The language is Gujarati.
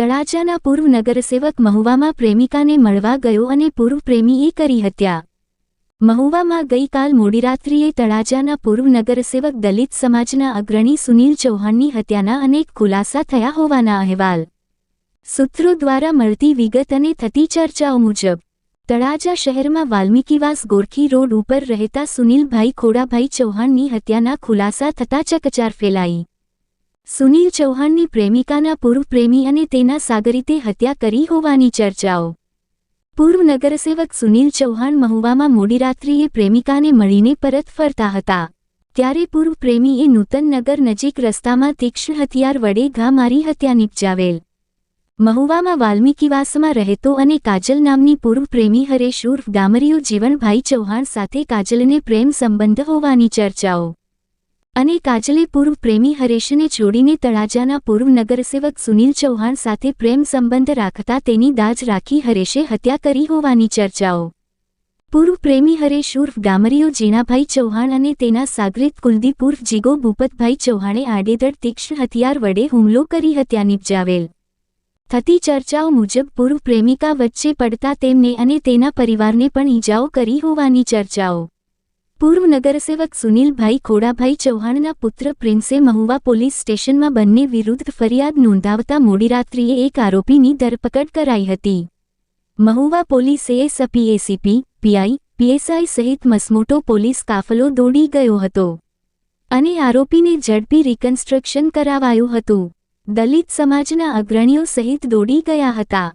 તળાજાના પૂર્વ નગરસેવક મહુવામાં પ્રેમિકાને મળવા ગયો અને પૂર્વ પ્રેમીએ કરી હત્યા. મહુવામાં ગઈકાલ મોડીરાત્રિએ તળાજાના પૂર્વ નગરસેવક દલિત સમાજના અગ્રણી સુનિલ ચૌહાણની હત્યાના અનેક ખુલાસા થયા હોવાના અહેવાલ. સૂત્રો દ્વારા મળતી વિગત અને થતી ચર્ચાઓ મુજબ, તળાજા શહેરમાં વાલ્મીકીવાસ ગોરખી રોડ ઉપર રહેતા સુનિલભાઈ ખોડાભાઈ ચૌહાણની હત્યાના ખુલાસા થતા ચકચાર ફેલાઈ. સુનિલ ચૌહાણની પ્રેમિકાના પૂર્વ પ્રેમી અને તેના સાગરીતે હત્યા કરી હોવાની ચર્ચાઓ. પૂર્વ નગરસેવક સુનિલ ચૌહાણ મહુવામાં મોડીરાત્રિએ પ્રેમિકાને મળીને પરત ફરતા હતા. ત્યારે પૂર્વ પ્રેમીએ નૂતનનગર નજીક રસ્તામાં તીક્ષ્ણ હથિયાર વડે ઘા મારી હત્યા નિપજાવેલ. મહુવામાં વાલ્મીકીવાસમાં રહેતો અને કાજલ નામની પૂર્વ પ્રેમી હરેશ ઉર્ફ ગામરીઓ જીવનભાઈ ચૌહાણ સાથે કાજલને પ્રેમ સંબંધ હોવાની ચર્ચાઓ. અને કાજલે પૂર્વ પ્રેમી હરેશને છોડીને તળાજાના પૂર્વ નગરસેવક સુનિલ ચૌહાણ સાથે પ્રેમ સંબંધ રાખતા તેની દાજ રાખી હરેશે હત્યા કરી હોવાની ચર્ચાઓ. પૂર્વ પ્રેમી હરેશ ઉર્ફ ગામરીઓ જીણાભાઈ ચૌહાણ અને તેના સાગરીત કુલદીપ ઉર્ફ જીગો ભૂપતભાઈ ચૌહાણે આડેધડ તીક્ષ્ણ હથિયાર વડે હુમલો કરી હત્યા નિપજાવેલ. થતી ચર્ચાઓ મુજબ પૂર્વ પ્રેમિકા વચ્ચે પડતા તેમને અને તેના પરિવારને પણ ઈજાઓ કરી હોવાની ચર્ચાઓ. પૂર્વ નગરસેવક સુનિલભાઈ ખોડાભાઈ ચૌહાણના પુત્ર પ્રિન્સે મહુવા પોલીસ સ્ટેશનમાં બંને વિરુદ્ધ ફરિયાદ નોંધાવતા મોડીરાત્રિએ એક આરોપીની ધરપકડ કરાઈ હતી. મહુવા પોલીસે એસપી એસીપી પીઆઈ પીએસઆઈ સહિત મસમોટો પોલીસ કાફલો દોડી ગયો હતો અને આરોપીને ઝડપી રિકન્સ્ટ્રક્શન કરાવાયું હતું. દલિત સમાજના અગ્રણીઓ સહિત દોડી ગયા હતા.